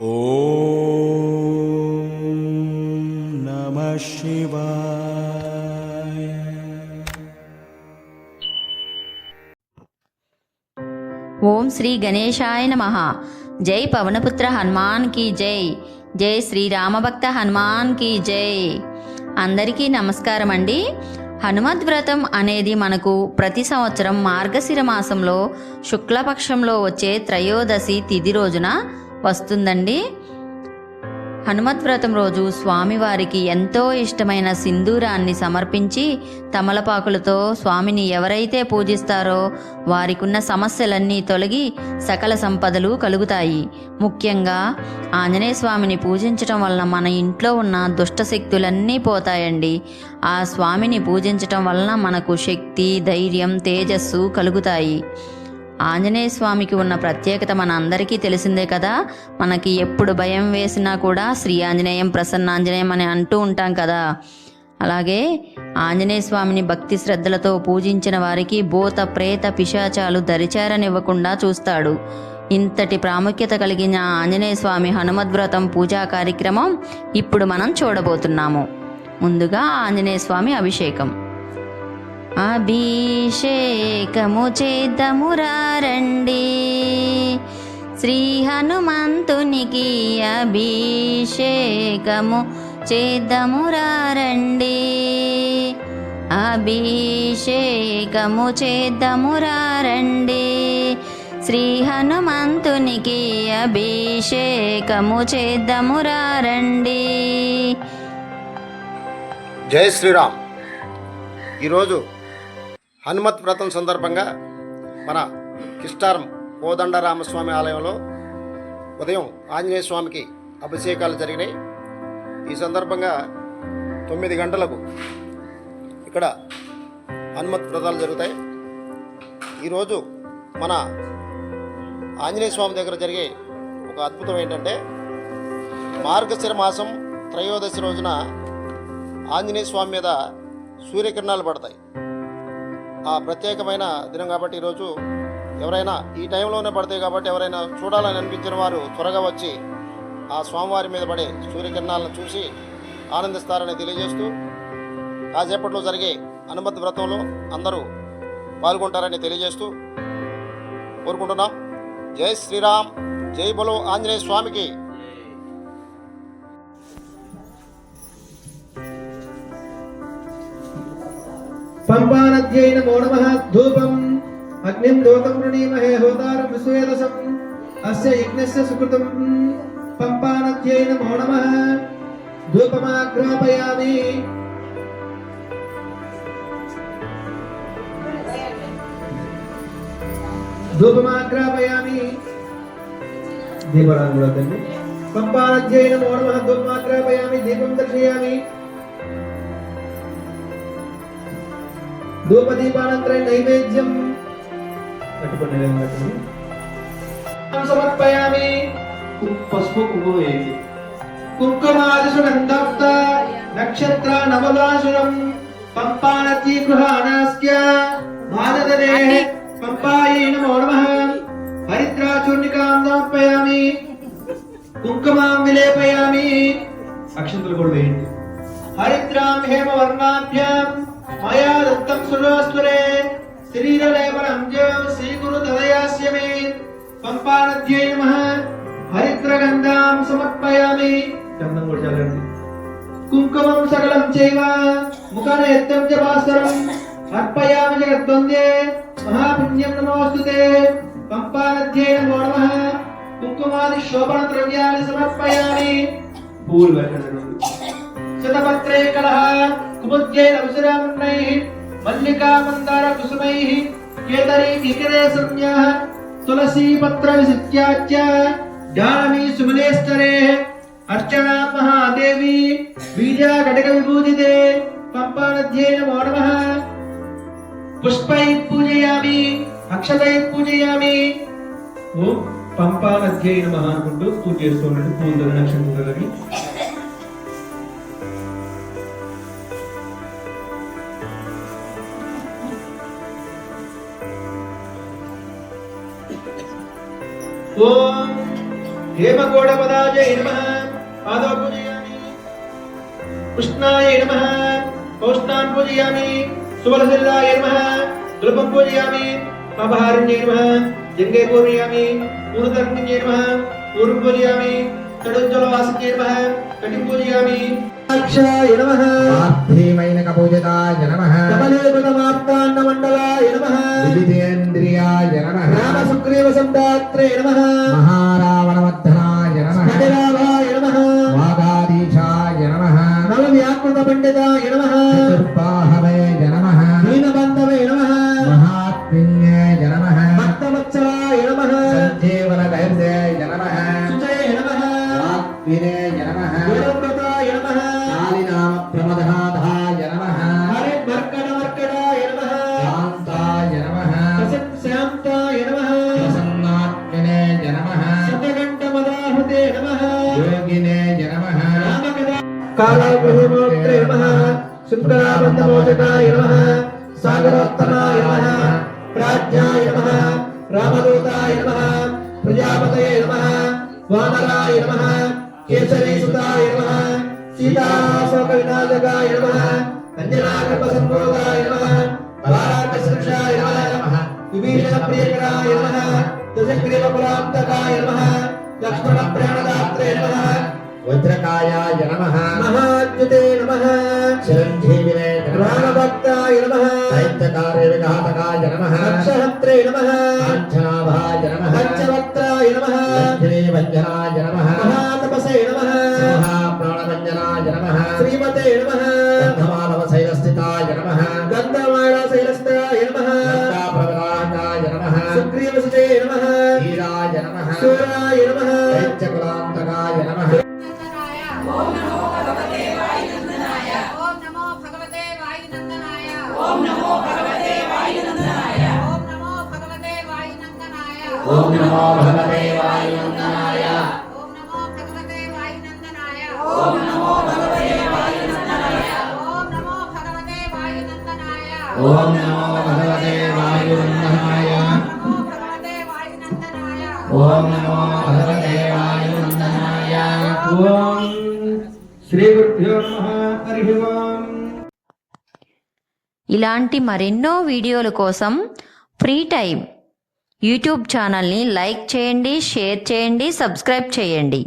నమ ఓం శ్రీ గణేశాయ నమ. జై పవనపుత్ర హనుమాన్కి జై. జై శ్రీరామభక్త హనుమాన్కి జై. అందరికీ నమస్కారం అండి హనుమద్ వ్రతం అనేది మనకు ప్రతి సంవత్సరం మార్గశిర మాసంలో శుక్లపక్షంలో వచ్చే త్రయోదశి తిథి రోజున వస్తుందండి. హనుమత్ వ్రతం రోజు స్వామివారికి ఎంతో ఇష్టమైన సింధూరాన్ని సమర్పించి తమలపాకులతో స్వామిని ఎవరైతే పూజిస్తారో వారికున్న సమస్యలన్నీ తొలగి సకల సంపదలు కలుగుతాయి. ముఖ్యంగా ఆంజనేయ స్వామిని పూజించటం వలన మన ఇంట్లో ఉన్న దుష్ట శక్తులన్నీ పోతాయండి. ఆ స్వామిని పూజించటం వలన మనకు శక్తి ధైర్యం తేజస్సు కలుగుతాయి. ఆంజనేయ స్వామికి ఉన్న ప్రత్యేకత మన అందరికీ తెలిసిందే కదా. మనకి ఎప్పుడు భయం వేసినా కూడా శ్రీ ఆంజనేయం ప్రసన్నాంజనేయం అని అంటూ ఉంటాం కదా. అలాగే ఆంజనేయ స్వామిని భక్తి శ్రద్ధలతో పూజించిన వారికి భూత ప్రేత పిశాచాలు దరిచారనివ్వకుండా చూస్తాడు. ఇంతటి ప్రాముఖ్యత కలిగిన ఆంజనేయ స్వామి హనుమద్వ్రతం పూజా కార్యక్రమం ఇప్పుడు మనం చూడబోతున్నాము. ముందుగా ఆంజనేయ స్వామి అభిషేకం. అభిషేకము చేద్దామురారండి శ్రీ హనుమంతునికి అభిషేకము చేద్దామురారండి అభిషేకము చేద్దామురారండి శ్రీ హనుమంతునికి అభిషేకము చేద్దమురారండి జై శ్రీరామ్. ఈరోజు హనుమత్ వ్రతం సందర్భంగా మన కిష్టారం కోదండరామస్వామి ఆలయంలో ఉదయం ఆంజనేయ స్వామికి అభిషేకాలు జరిగినాయి. ఈ సందర్భంగా తొమ్మిది గంటలకు ఇక్కడ హనుమత్ వ్రతాలు జరుగుతాయి. ఈరోజు మన ఆంజనేయ స్వామి దగ్గర జరిగే ఒక అద్భుతం ఏంటంటే మార్గశిర మాసం త్రయోదశి రోజున ఆంజనేయ స్వామి మీద సూర్యకిరణాలు పడతాయి. ఆ ప్రత్యేకమైన దినం కాబట్టి ఈరోజు ఎవరైనా ఈ టైంలోనే పడతాయి కాబట్టి ఎవరైనా చూడాలని అనిపించిన వారు త్వరగా వచ్చి ఆ స్వామివారి మీద పడే సూర్యకిరణాలను చూసి ఆనందిస్తారని తెలియజేస్తూ కాసేపట్లో జరిగే అనుమతి వ్రతంలో అందరూ పాల్గొంటారని తెలియజేస్తూ కోరుకుంటున్నాం. జై శ్రీరామ్. జై బలో ఆంజనేయ స్వామికి. పంపానద్యై నమో నమ ధూపం అగ్నిం దూతం వృణీమహే హోతారం విశ్వేదసం అస్య యజ్ఞస్య సుకృతం పంపానద్యై నమో నమ ధూపమాగ్రాపయామి ధూపమాగ్రాపయామి దీపారాధన కూడా వద్దండి పంపానద్యై నమో నమ ధూపదీపానంతరం నైవేద్యం. పట్టుకోండి నైవేద్యం పట్టుకోండి. సమర్పయామి పసుపు కుంకుమ వేయండి కుంకుమాదిసుగంధాప్త నక్షత్ర నవలాసురం పంపానతి గృహానాస్య భారతదే పంపాయే నమో నమః. హరిద్రాచూర్ణికాం సమర్పయామి కుంకుమాం విలేపయామి అక్షంతలు కూడా వేయండి. హరిద్రాం హేమవర్ణాభ్యాం దత్తం శరీరలేపనం జయం శ్రీగురు తదయాస్య మే పంపానద్యై నమ. హరిద్రగంధాం సమర్పయామి. గంధం కూడా చల్లండి. కుంకుమం సకలం చేవ ముఖన ఎత్తం చ భాస్వరం అర్పయామి జగద్వందే. మహాపుణ్యం నమోస్తుతే. పంపానద్యై నమో నమః. కుంకుమాది శోభన ద్రవ్యాన్ని సమర్పయామి. పూలు పెట్టండి. శతపత్రే కలహ. కుముద్యై అవసరామన్నై మల్లికా మందార కుసుమై కేతరీ వికరే సంజ్ఞా తులసీ పత్ర విసిత్యాచ్య జానవి సుమనేస్తరే అర్చనా మహాదేవి బీజా ఘటక విభూజితే పంపానధ్యై నమో నమః పుష్పై పూజయామి అక్షతై పూజయామి ఓం పంపానధ్యై నమః అనుకుంటూ పూజ చేసుకోండి పూజలు నక్షత్రాలని ఓం హేమకోడపదాయ నమ. పాదో పూజయామి కృష్ణాయ నమ. పౌష్ణాన్ పూజయామి. సుబలశిలాయ నమ. దుర్భం పూజయామి. పాపహారిణ్యే నమ. జంగే పూజయామి పూర్ణతర్ణ్యే నమ. పూర్వం పూజయామి. తడుజ్వలవాసికే నమ. కటిం పూజయామి. అక్షాయ నమ. నమః. మహారావణవర్ధనాయ నమః. స్ఫటిరావాయ నమః. వాగాదీశాయ నమః. నలవ్యాకృత పండితాయ నమః. చతుర్పాహ గృహమోత్రే నమ శుక్రాబంధమోచకాయ నమ సాగరోత్తమాయ నమ ప్రాజ్ఞాయ నమ రామదూతాయ నమ ప్రజాపతయ నమ వానరాయ నమ కేసరీసుతాయ నమ సీతాశోక వినాశకాయ నమ అంజనాగర్భ సంభోగాయ నమ బలారాకశృక్షాయ నమ విభీషణ ప్రియకరాయ నమ దశగ్రీవపురాంతకాయ నమ లక్ష్మణ ప్రాణదాత్రే నమ వజ్రకాయాయ నమ. రామభక్తాయ నమః దైత్యకారే విఘాతకాయ నమః అక్షహత్రే నమః అక్షనాభాయ నమః అక్షవక్త్రాయ నమః లక్ష్మీ వంజనాయ నమః మహాతపసే నమః మహాప్రాణవంజనాయ నమః శ్రీమతే నమః గంధమానవ శైలస్థితాయ నమః గంధమాన శైలస్థాయ నమః గంధాప్రవరాకాయ నమః సుగ్రీవసుతే నమః వీరాయ నమః సూరాయ నమః దైత్యకులాంతకాయ ఓం నమో ఓం నమో భగవతే వాయునందనాయ ఓం నమో భగవతే వాయునందనాయ ఓం నమో భగవతే వాయునందనాయ ఓం నమో భగవతే వాయునందనాయ ఓం నమో భగవతే వాయునందనాయ నమో భగవతే వాయునందనాయ ఓం నమో భగవతే వాయునందనాయ ఓం శ్రీగురుభ్యో నమః. హరి ఓం. ఇలాంటి మరెన్నో వీడియోల కోసం ఫ్రీ టైం యూట్యూబ్ ఛానల్ని లైక్ చేయండి షేర్ చేయండి సబ్స్క్రైబ్ చేయండి.